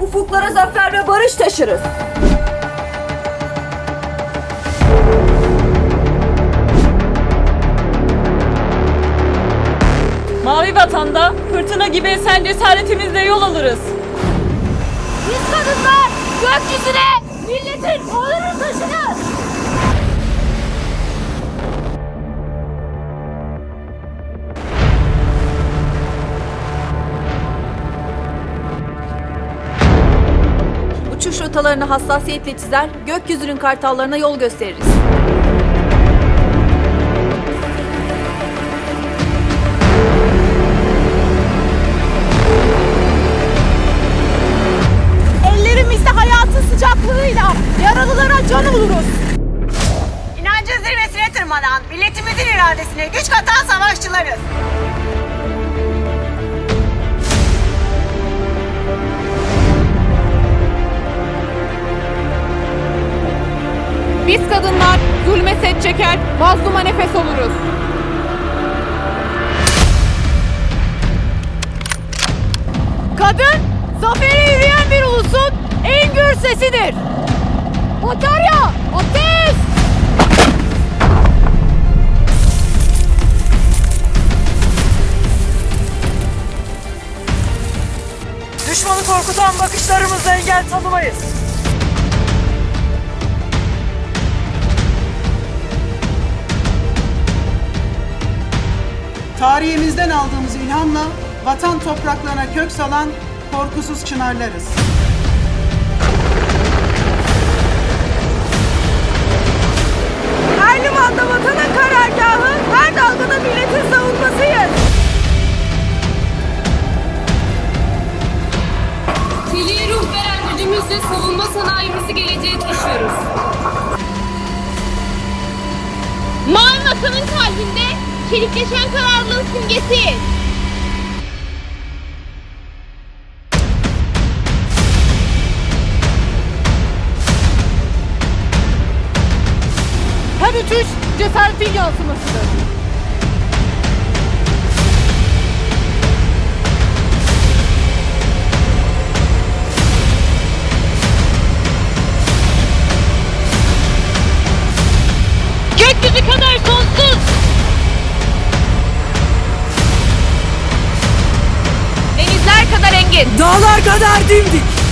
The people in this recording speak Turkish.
ufuklara zafer ve barış taşırız. Mavi vatanda fırtına gibi esen cesaretimizle yol alırız. Biz kadınlar gökyüzüne milletin onurunu taşırız. Uçuş rotalarını hassasiyetle çizer, gökyüzünün kartallarına yol gösteririz. Ellerimizde hayatın sıcaklığıyla yaralılara can oluruz. İnancın zirvesine tırmanan, milletimizin iradesine güç katan savaşçılarız. Biz kadınlar zulme set çeker, mazluma nefes oluruz. Kadın, zafere yürüyen bir ulusun en gür sesidir. Batarya, ateş! Düşmanı korkutan bakışlarımızla engel tanımayız. Tarihimizden aldığımız ilhamla vatan topraklarına kök salan korkusuz çınarlarız. Her limanda vatanın karargahı, her dalgada milletin savunmasıyız. Çeliğe ruh veren gücümüzle savunma sanayimizi geleceğe taşıyoruz. Mavi vatanın kalbinde çelikleşen kararlılığın simgesi. Her uçuş cesaretin yansımasıdır. Gökyüzü kadar sonsuz. Engin. Dağlar kadar dimdik.